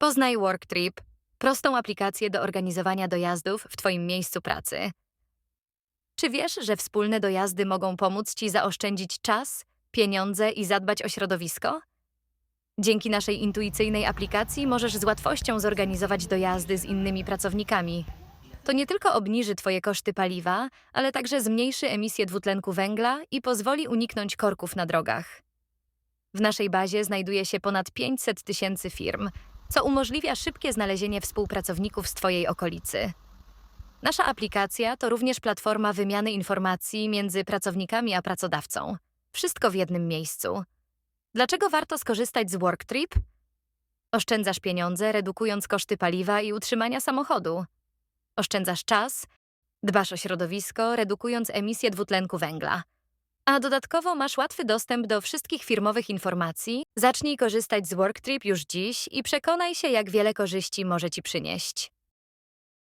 Poznaj WorkTrip, prostą aplikację do organizowania dojazdów w Twoim miejscu pracy. Czy wiesz, że wspólne dojazdy mogą pomóc Ci zaoszczędzić czas, pieniądze i zadbać o środowisko? Dzięki naszej intuicyjnej aplikacji możesz z łatwością zorganizować dojazdy z innymi pracownikami. To nie tylko obniży Twoje koszty paliwa, ale także zmniejszy emisję dwutlenku węgla i pozwoli uniknąć korków na drogach. W naszej bazie znajduje się ponad 500 tysięcy firm, co umożliwia szybkie znalezienie współpracowników z Twojej okolicy. Nasza aplikacja to również platforma wymiany informacji między pracownikami a pracodawcą. Wszystko w jednym miejscu. Dlaczego warto skorzystać z WorkTrip? Oszczędzasz pieniądze, redukując koszty paliwa i utrzymania samochodu. Oszczędzasz czas, dbasz o środowisko, redukując emisję dwutlenku węgla. A dodatkowo masz łatwy dostęp do wszystkich firmowych informacji. Zacznij korzystać z WorkTrip już dziś i przekonaj się, jak wiele korzyści może Ci przynieść.